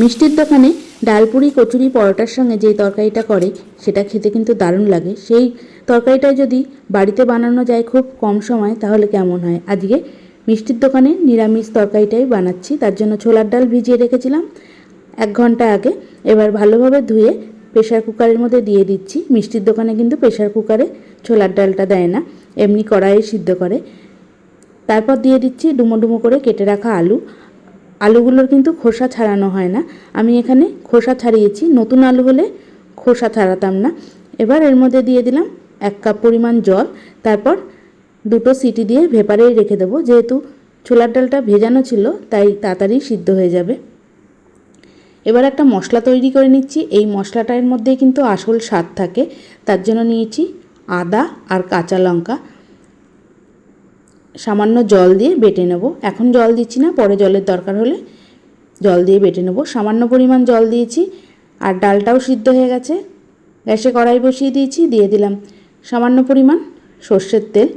মিষ্টির দোকানে ডালপুরি কচুরি, পরোটার সঙ্গে যেই তরকারিটা করে, সেটা খেতে কিন্তু দারুণ লাগে। সেই তরকারিটা যদি বাড়িতে বানানো যায় খুব কম সময়, তাহলে কেমন হয়? আজকে মিষ্টির দোকানে নিরামিষ তরকারিটাই বানাচ্ছি। তার জন্য ছোলার ডাল ভিজিয়ে রেখেছিলাম এক ঘণ্টা আগে। এবার ভালোভাবে ধুয়ে প্রেশার কুকারের মধ্যে দিয়ে দিচ্ছি। মিষ্টির দোকানে কিন্তু প্রেশার কুকারে ছোলার ডালটা দেয় না, এমনি কড়াইয়ে সিদ্ধ করে। তারপর দিয়ে দিচ্ছি ডুমো ডুমো করে কেটে রাখা আলু। আলুগুলোর কিন্তু খোসা ছাড়ানো হয় না। আমি এখানে খোসা ছাড়িয়েছি। নতুন আলু হলে খোসা ছাড়াতাম না। এবার এর মধ্যে দিয়ে দিলাম এক কাপ পরিমাণ জল। তারপর দুটো সিটি দিয়ে ভেপারেই রেখে দেবো। যেহেতু ছোলার ডালটা ভেজানো ছিল, তাই তাড়াতাড়ি সিদ্ধ হয়ে যাবে। এবার একটা মশলা তৈরি করে নিচ্ছি। এই মশলাটার মধ্যে কিন্তু আসল স্বাদ থাকে। তার জন্য নিয়েছি আদা আর কাঁচা লঙ্কা। সামান্য জল দিয়ে বেটে নেব। এখন জল দিচ্ছি না, পরে জলের দরকার হলে জল দিয়ে বেটে নেব। সামান্য পরিমাণ জল দিয়েছি, আর ডালটাও সিদ্ধ হয়ে গেছে। গ্যাসে কড়াই বসিয়ে দিয়েছি, দিয়ে দিলাম সামান্য পরিমাণ সর্ষের তেল।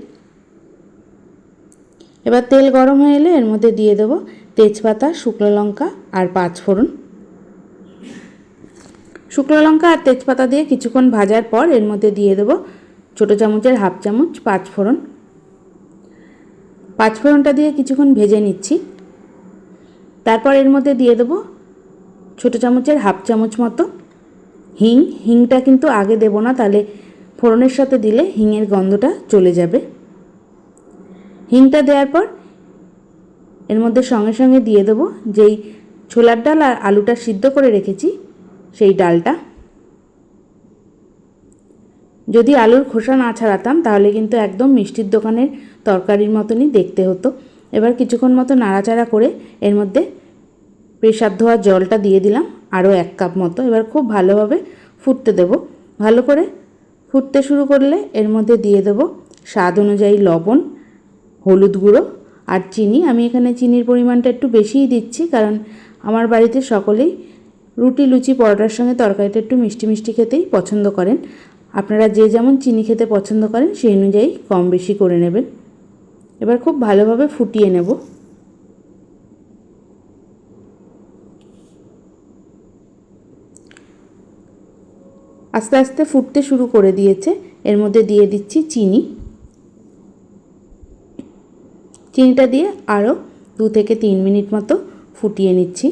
এবার তেল গরম হয়ে এলে এর মধ্যে দিয়ে দেবো তেজপাতা, শুকনো লঙ্কা আর পাঁচ ফোড়ন। শুকনো লঙ্কা আর তেজপাতা দিয়ে কিছুক্ষণ ভাজার পর এর মধ্যে দিয়ে দেবো ছোটো চামচের হাফ চামচ পাঁচ ফোড়ন। পাঁচ ফোড়নটা দিয়ে কিছুক্ষণ ভেজে নিচ্ছি। তারপর এর মধ্যে দিয়ে দেবো ছোটো চামচের হাফ চামচ মতো হিং। হিংটা কিন্তু আগে দেবো না, তাহলে ফোড়নের সাথে দিলে হিংয়ের গন্ধটা চলে যাবে। হিংটা দেওয়ার পর এর মধ্যে সঙ্গে সঙ্গে দিয়ে দেবো যেই ছোলার ডাল আর আলুটা সিদ্ধ করে রেখেছি, সেই ডালটা। যদি আলুর খোসা না ছাড়াতাম, তাহলে কিন্তু একদম মিষ্টির দোকানের তরকারির মতনই দেখতে হতো। এবার কিছুক্ষণ মতো নাড়াচাড়া করে এর মধ্যে প্রেসার ধোয়া জলটা দিয়ে দিলাম, আরও এক কাপ মতো। এবার খুব ভালোভাবে ফুটতে দেব। ভালো করে ফুটতে শুরু করলে এর মধ্যে দিয়ে দেব স্বাদ অনুযায়ী লবণ, হলুদ গুঁড়ো আর চিনি। আমি এখানে চিনির পরিমাণটা একটু বেশিই দিচ্ছি, কারণ আমার বাড়িতে সকলেই রুটি, লুচি, পরোটার সঙ্গে তরকারিটা একটু মিষ্টি মিষ্টি খেতেই পছন্দ করেন। আপনারা যে যেমন চিনি খেতে পছন্দ করেন, সেই অনুযায়ী কম বেশি করে নেবেন। এবার খুব ভালোভাবে ফুটিয়ে নেব। আস্তে আস্তে ফুটতে শুরু করে দিয়েছে। এর মধ্যে দিয়ে দিচ্ছি চিনি। চিনিটা দিয়ে আরও দু থেকে তিন মিনিট মতো ফুটিয়ে নিচ্ছি।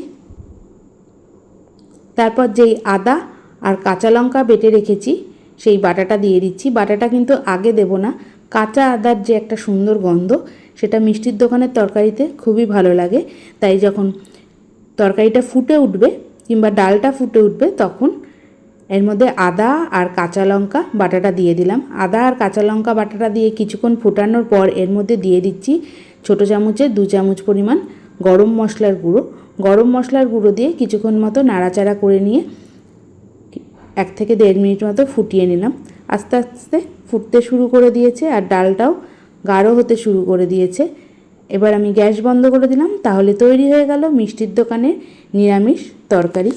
তারপর যেই আদা আর কাঁচা লঙ্কা বেটে রেখেছি সেই বাটাটা দিয়ে দিচ্ছি। বাটাটা কিন্তু আগে দেব না। কাঁচা আদার যে একটা সুন্দর গন্ধ, সেটা মিষ্টির দোকানের তরকারিতে খুবই ভালো লাগে। তাই যখন তরকারিটা ফুটে উঠবে কিংবা ডালটা ফুটে উঠবে, তখন এর মধ্যে আদা আর কাঁচা লঙ্কা বাটাটা দিয়ে দিলাম। আদা আর কাঁচা লঙ্কা বাটাটা দিয়ে কিছুক্ষণ ফুটানোর পর এর মধ্যে দিয়ে দিচ্ছি ছোটো চামচে দু চামচ পরিমাণ গরম মশলার গুঁড়ো। গরম মশলার গুঁড়ো দিয়ে কিছুক্ষণ মতো নাড়াচাড়া করে নিয়ে এক থেকে দেড় মিনিট মতো ফুটিয়ে নিলাম। আস্তে আস্তে ফুটতে শুরু করে দিয়েছে আর ডালটাও গাঢ় হতে শুরু করে দিয়েছে। এবার আমি গ্যাস বন্ধ করে দিলাম, তাহলে তৈরি হয়ে গেল মিষ্টির দোকানে নিরামিষ তরকারি।